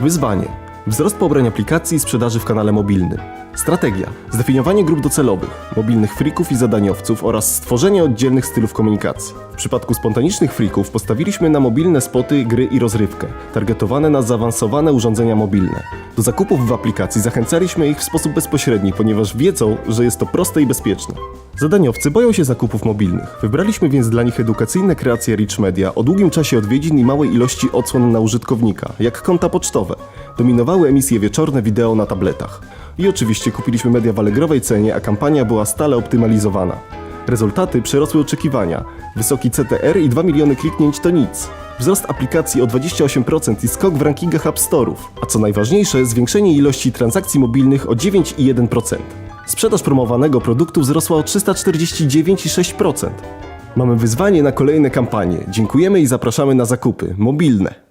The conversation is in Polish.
Wyzwanie. Wzrost pobrań aplikacji i sprzedaży w kanale mobilnym. Strategia. Zdefiniowanie grup docelowych, mobilnych freaków i zadaniowców oraz stworzenie oddzielnych stylów komunikacji. W przypadku spontanicznych freaków postawiliśmy na mobilne spoty, gry i rozrywkę, targetowane na zaawansowane urządzenia mobilne. Do zakupów w aplikacji zachęcaliśmy ich w sposób bezpośredni, ponieważ wiedzą, że jest to proste i bezpieczne. Zadaniowcy boją się zakupów mobilnych. Wybraliśmy więc dla nich edukacyjne kreacje Rich Media o długim czasie odwiedzin i małej ilości odsłon na użytkownika, jak konta pocztowe. Dominowały emisje wieczorne wideo na tabletach. I oczywiście kupiliśmy media w allegrowej cenie, a kampania była stale optymalizowana. Rezultaty przerosły oczekiwania. Wysoki CTR i 2 miliony kliknięć to nic. Wzrost aplikacji o 28% i skok w rankingach App Store'ów. A co najważniejsze, zwiększenie ilości transakcji mobilnych o 9,1%. Sprzedaż promowanego produktu wzrosła o 349,6%. Mamy wyzwanie na kolejne kampanie. Dziękujemy i zapraszamy na zakupy mobilne.